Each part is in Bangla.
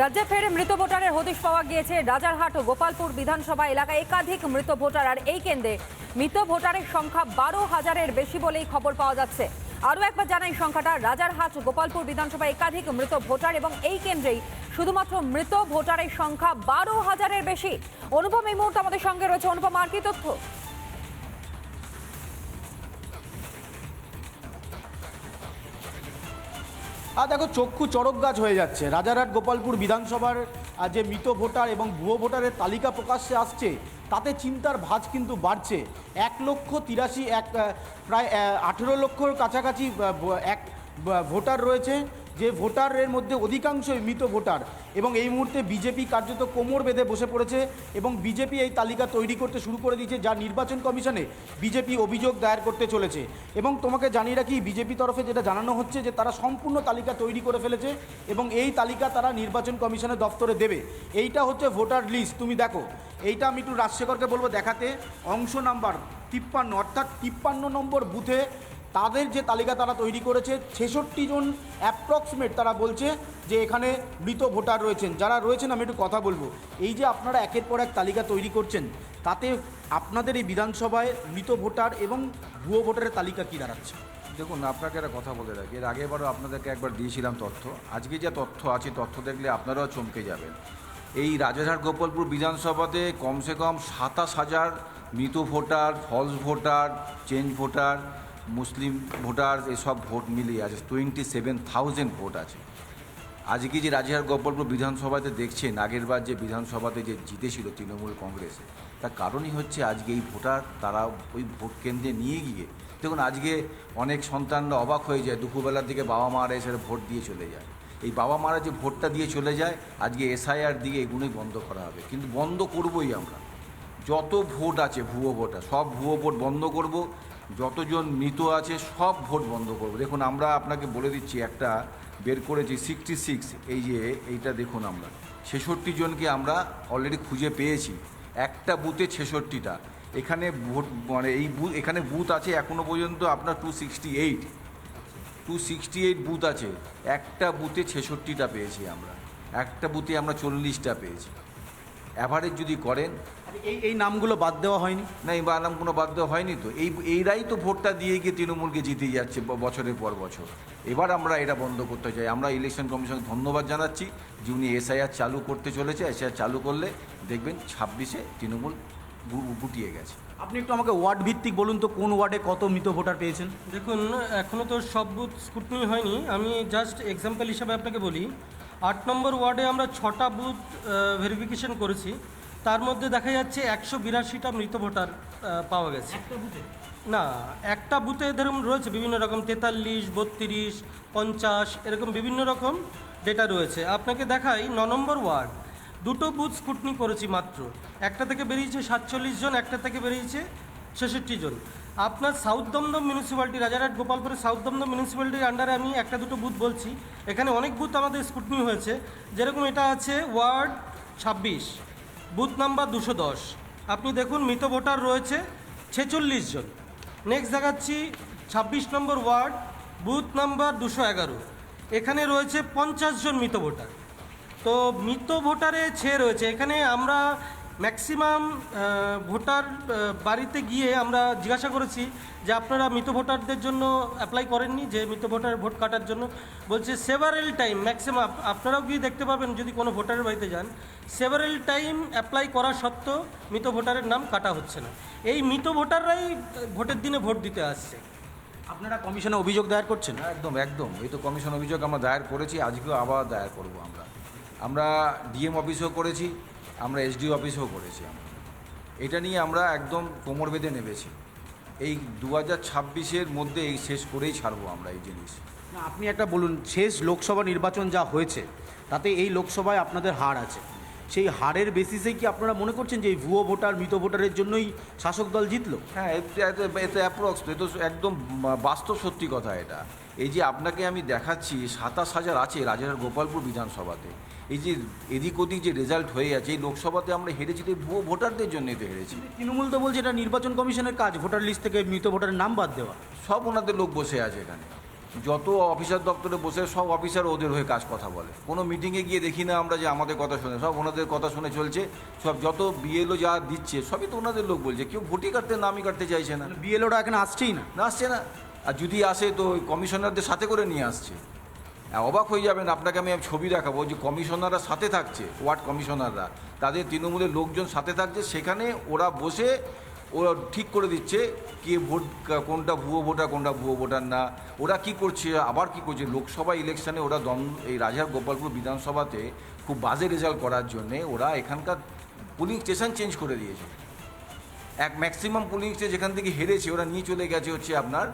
রাজ্যে ফের মৃত ভোটারের হদিশ পাওয়া গিয়েছে। রাজারহাট ও গোপালপুর বিধানসভা এলাকায় একাধিক মৃত ভোটার আর এই কেন্দ্রে মৃত ভোটারের সংখ্যা বারো হাজারের বেশি বলেই খবর পাওয়া যাচ্ছে। আরও একবার জানাই সংখ্যাটা। রাজারহাট গোপালপুর বিধানসভা একাধিক মৃত ভোটার এবং এই কেন্দ্রেই শুধুমাত্র মৃত ভোটারের সংখ্যা বারো হাজারের বেশি। অনুপম, এই মুহূর্তে আমাদের সঙ্গে রয়েছে অনুপম, আর কি তথ্য? আর দেখো চক্ষু চড়ক গাছ হয়ে যাচ্ছে। রাজারহাট গোপালপুর বিধানসভার যে মৃত ভোটার এবং ভুয়ো ভোটারের তালিকা প্রকাশ্যে আসছে, তাতে চিন্তার ভাজ কিন্তু বাড়ছে। এক লক্ষ তিরাশি এক প্রায় আঠেরো লক্ষর কাছাকাছি এক ভোটার রয়েছে। যে ভোটারের মধ্যে অধিকাংশই মৃত ভোটার। এবং এই মুহূর্তে বিজেপি কার্যত কোমর বেঁধে বসে পড়েছে এবং বিজেপি এই তালিকা তৈরি করতে শুরু করে দিয়েছে, যা নির্বাচন কমিশনে বিজেপি অভিযোগ দায়ের করতে চলেছে। এবং তোমাকে জানিয়ে রাখি, বিজেপি তরফে যেটা জানানো হচ্ছে যে তারা সম্পূর্ণ তালিকা তৈরি করে ফেলেছে এবং এই তালিকা তারা নির্বাচন কমিশনের দপ্তরে দেবে। এইটা হচ্ছে ভোটার লিস্ট, তুমি দেখো। এইটা আমি একটু রাজশেখরকে বলব দেখাতে। অংশ নাম্বার তিপ্পান্ন, অর্থাৎ তিপ্পান্ন নম্বর বুথে তাদের যে তালিকা তারা তৈরি করেছে, ছেষট্টি জন অ্যাপ্রক্সিমেট তারা বলছে যে এখানে মৃত ভোটার রয়েছেন। যারা রয়েছেন, আমি একটু কথা বলব। এই যে আপনারা একের পর এক তালিকা তৈরি করছেন, তাতে আপনাদের এই বিধানসভায় মৃত ভোটার এবং ভুয়ো ভোটারের তালিকা কী দাঁড়াচ্ছে? দেখুন, আপনাকে একটা কথা বলে রাখি। এর আগেবারও আপনাদেরকে একবার দিয়েছিলাম তথ্য। আজকে যে তথ্য আছে, তথ্য দেখলে আপনারাও চমকে যাবেন। এই রাজারহাট গোপালপুর বিধানসভাতে কমসে কম সাতাশ হাজার মৃত voter false voter change voter Muslim voter এসব ভোট মিলিয়ে আছে টোয়েন্টি সেভেন থাউজেন্ড ভোট আছে। আজকে যে রাজারহাট গোপালপুর বিধানসভাতে দেখছেন, আগেরবার যে বিধানসভাতে যে জিতেছিল তৃণমূল কংগ্রেস, তার কারণই হচ্ছে আজকে এই ভোটার তারা ওই ভোট কেন্দ্রে নিয়ে গিয়ে, দেখুন আজকে অনেক সন্তানরা অবাক হয়ে যায়, দুপুরবেলার দিকে বাবা মারা এসে ভোট দিয়ে চলে যায়। এই বাবা মারা যে ভোটটা দিয়ে চলে যায়, আজকে এসআইআর দিয়ে এগুলোই বন্ধ করা হবে। কিন্তু বন্ধ করবই আমরা। যত ভোট আছে, ভুয়ো ভোটার সব ভুয়ো ভোট বন্ধ করব যতজন মৃত আছে সব ভোট বন্ধ করব। দেখুন, আমরা আপনাকে বলে দিচ্ছি একটা, বের করেছি সিক্সটি সিক্স এই যে এইটা দেখুন আমরা। ছেষট্টি জনকে আমরা অলরেডি খুঁজে পেয়েছি। একটা বুথে ছেষট্টিটা। এখানে ভোট মানে এই বুথ, এখানে বুথ আছে এখনও পর্যন্ত আপনার two sixty eight two sixty eight booth আছে। একটা বুথে ছেষট্টিটা পেয়েছি আমরা। একটা বুথে আমরা চল্লিশটা পেয়েছি। অ্যাভারেজ যদি করেন এই এই নামগুলো বাদ দেওয়া হয়নি? না এই বানাম কোনো দেওয়া হয়নি তো। এই এইরাই তো ভোটটা দিয়ে গিয়ে তৃণমূলকে জিতে যাচ্ছে বছরের পর বছর। এবার আমরা এটা বন্ধ করতে চাই। আমরা ইলেকশন কমিশনকে ধন্যবাদ জানাচ্ছি যে উনি এসআইআর চালু করতে চলেছে এসআইআর চালু করলে দেখবেন ছাব্বিশে তৃণমূল গুটিয়ে গেছে। আপনি একটু আমাকে ওয়ার্ড ভিত্তিক বলুন তো কোন ওয়ার্ডে কত মৃত ভোটার পেয়েছেন? দেখুন এখনও তো সব বুথ স্কুটনি হয়নি। আমি জাস্ট এক্সাম্পল হিসাবে আপনাকে বলি আট নম্বর ওয়ার্ডে আমরা ছটা বুথ ভেরিফিকেশন করেছি। তার মধ্যে দেখা যাচ্ছে একশো বিরাশিটা মৃত ভোটার পাওয়া গেছে। না একটা বুথে ধরুন রয়েছে বিভিন্ন রকম তেতাল্লিশ বত্রিশ পঞ্চাশ এরকম বিভিন্ন রকম ডেটা রয়েছে। আপনাকে দেখাই ন নম্বর ওয়ার্ড। দুটো বুথ স্কুটনি করেছি মাত্র। একটা থেকে বেরিয়েছে সাতচল্লিশ জন একটা থেকে বেরিয়েছে ছেষট্টি জন। আপনার সাউথ দমদম মিউনিসিপ্যালিটি রাজারহাট, গোপালপুরের সাউথ দমদম মিউনিসিপ্যালিটির আন্ডারে আমি একটা দুটো বুথ বলছি। এখানে অনেক বুথ আমাদের স্কুটনি হয়েছে। যেরকম এটা আছে ওয়ার্ড ছাব্বিশ বুথ নাম্বার দুশো দশ। আপনি দেখুন, মৃত ভোটার রয়েছে ছেচল্লিশ জন। নেক্সট দেখাচ্ছি ছাব্বিশ নম্বর ওয়ার্ড বুথ নাম্বার দুশো এগারো। এখানে রয়েছে পঞ্চাশ জন মৃত ভোটার। তো মৃত ভোটারে ছেয়ে রয়েছে। এখানে আমরা ম্যাক্সিমাম ভোটার বাড়িতে গিয়ে আমরা জিজ্ঞাসা করেছি যে আপনারা মৃত ভোটারদের জন্য অ্যাপ্লাই করেননি যে মৃত ভোটার ভোট কাটার জন্য। বলছে সেভারেল টাইম ম্যাক্সিমাম আপনারাও গিয়ে দেখতে পাবেন যদি কোনো ভোটারের বাড়িতে যান। সেভারেল টাইম অ্যাপ্লাই করা সত্ত্বেও মৃত ভোটারের নাম কাটা হচ্ছে না। এই মৃত ভোটাররাই ভোটের দিনে ভোট দিতে আসছে। আপনারা কমিশনে অভিযোগ দায়ের করছেন? একদম একদম। এই তো কমিশন অভিযোগ আমরা দায়ের করেছি আজকেও আবার দায়ের করব আমরা। আমরা ডিএম অফিসেও করেছি আমরা এসডিও অফিসেও করেছি আমরা। এটা নিয়ে আমরা একদম কোমর বেঁধে নেমেছি। এই দু হাজার ছাব্বিশের মধ্যে এই শেষ করেই ছাড়বো আমরা এই জিনিস। না আপনি একটা বলুন শেষ লোকসভা নির্বাচন যা হয়েছে তাতে এই লোকসভায় আপনাদের হার আছে। সেই হারের বেসিসে কি আপনারা মনে করছেন যে এই ভুয়ো ভোটার মৃত ভোটারের জন্যই শাসক দল জিতলো? হ্যাঁ এতে অ্যাপ্রক্স এ তো একদম বাস্তব সত্যি কথা এটা। এই যে আপনাকে আমি দেখাচ্ছি সাতাশ হাজার আছে রাজার গোপালপুর বিধানসভাতে। এই যে এদিক ওদিক যে রেজাল্ট হয়ে আছে এই লোকসভাতে আমরা হেরেছি তো ভুয়ো ভোটারদের জন্যই তো হেরেছি। তৃণমূল তো বলছে এটা নির্বাচন কমিশনের কাজ ভোটার লিস্ট থেকে মৃত ভোটারের নাম বাদ দেওয়া। সব ওনাদের লোক বসে আছে এখানে। যত অফিসার দপ্তরে বসে সব অফিসার ওদের হয়ে কাজ কথা বলে। কোনো মিটিংয়ে গিয়ে দেখি না আমরা যে আমাদের কথা শুনে সব ওনাদের কথা শুনে চলছে সব যত বিএলও যা দিচ্ছে সবই তো ওনাদের লোক বলছে। কেউ ভোটই কাটতে নামই কাটতে চাইছে না। বিএলওরা এখানে আসছেই না। না আসছে না। আর যদি আসে তো কমিশনারদের সাথে করে নিয়ে আসছে। আর অবাক হয়ে যাবেন, আপনাকে আমি ছবি দেখাবো, যে কমিশনাররা সাথে থাকছে, ওয়ার্ড কমিশনাররা। তাদের তৃণমূলের লোকজন সাথে থাকছে, সেখানে ওরা বসে ওরা ঠিক করে দিচ্ছে কে ভোট কোনটা ভুয়ো ভোটার, কোনটা ভুয়ো ভোটার না। ওরা কি করছে, আবার কি করছে? লোকসভা ইলেকশনে ওরা দম, এই রাজার গোপালপুর বিধানসভাতে খুব বাজে রেজাল্ট করার জন্যে ওরা এখানকার পুলিং স্টেশন চেঞ্জ করে দিয়েছে। এক ম্যাক্সিমাম পুলিং স্টেশন যেখান থেকে হেরেছে ওরা নিয়ে চলে গেছে হচ্ছে আপনার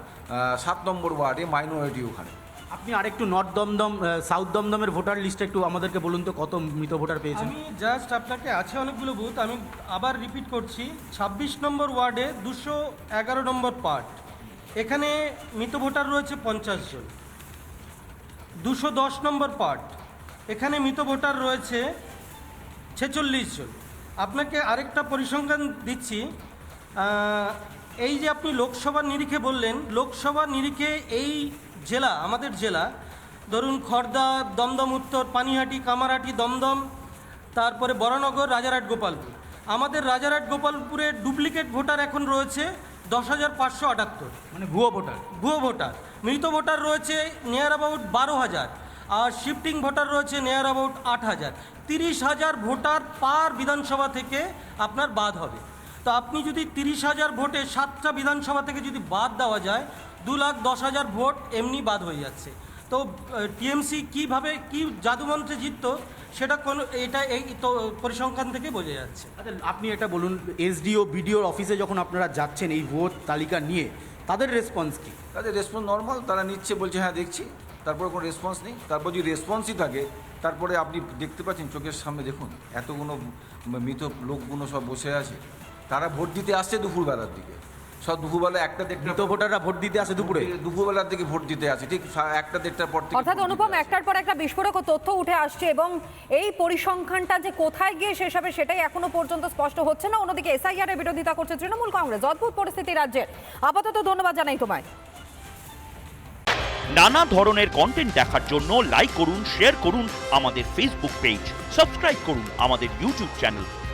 সাত নম্বর ওয়ার্ডে মাইনরিটি ওখানে। আপনি আরেকটু নর্থ দমদম সাউথ দমদমের ভোটার লিস্টে একটু আমাদেরকে বলুন তো কত মৃত ভোটার পেয়েছেন? আমি জাস্ট আপনাকে আছে অনেকগুলো বুথ আমি আবার রিপিট করছি। ছাব্বিশ নম্বর ওয়ার্ডে দুশো এগারো নম্বর পার্ট এখানে মৃত ভোটার রয়েছে পঞ্চাশ জন। দুশো দশ নম্বর পার্ট এখানে মৃত ভোটার রয়েছে ছেচল্লিশ জন। আপনাকে আরেকটা পরিসংখ্যান দিচ্ছি এই যে আপনি লোকসভার নিরিখে বললেন লোকসভার নিরিখে এই জেলা আমাদের জেলা ধরুন খড়দা দমদম উত্তর পানিহাটি কামারহাটি দমদম তারপরে বরানগর রাজারহাট গোপালপুর। আমাদের রাজারহাট গোপালপুরে ডুপ্লিকেট ভোটার এখন রয়েছে দশ হাজার পাঁচশো আটাত্তর। মানে ভুয়ো ভোটার? ভুয়ো ভোটার। মৃত ভোটার রয়েছে নিয়ার অ্যাবাউট বারো হাজার। আর শিফটিং ভোটার রয়েছে নিয়ার অ্যাবাউট আট হাজার। তিরিশ হাজার ভোটার পার বিধানসভা থেকে আপনার বাদ হবে। তো আপনি যদি তিরিশ হাজার ভোটে সাতটা বিধানসভা থেকে যদি বাদ দেওয়া যায় দু লাখ দশ হাজার ভোট এমনি বাদ হয়ে যাচ্ছে। তো টিএমসি কীভাবে কী জাদুমন্ত্রে জিততো সেটা কোনো এটা এই তো পরিসংখ্যান থেকে বোঝা যাচ্ছে। আচ্ছা আপনি এটা বলুন এসডিও বিডিওর অফিসে যখন আপনারা যাচ্ছেন এই ভোট তালিকা নিয়ে তাদের রেসপন্স কি? তাদের রেসপন্স নর্মাল তারা নিচ্ছে বলছে হ্যাঁ দেখছি। তারপরে কোনো রেসপন্স নেই। তারপর যদি রেসপন্সই থাকে তারপরে আপনি দেখতে পাচ্ছেন চোখের সামনে দেখুন এতগুলো মৃত লোকগুলো সব বসে আছে। তারা ভোট দিতে আসছে দুপুরবেলার দিকে। সব দুপুরবেলা একটা দেড়টা মৃত ভোটাররা ভোট দিতে আসে দুপুরে? দুপুরবেলার দিকে ভোট দিতে আসে ঠিক একটা দেড়টার পর থেকে অর্থাৎ অনুপম একটার পর একটা বিস্ফোরক তথ্য উঠে আসছে এবং এই পরিসংখ্যানটা যে কোথায় গিয়ে শেষ হবে সেটাই এখনও পর্যন্ত স্পষ্ট হচ্ছে না। অন্যদিকে এসআইআর এর বিরোধিতা করছে তৃণমূল কংগ্রেস। অদ্ভুত পরিস্থিতি রাজ্যের। আপাতত ধন্যবাদ জানাই তোমায়। নানা ধরনের কন্টেন্ট দেখার জন্য লাইক করুন শেয়ার করুন আমাদের ফেসবুক পেজ সাবস্ক্রাইব করুন আমাদের ইউটিউব চ্যানেল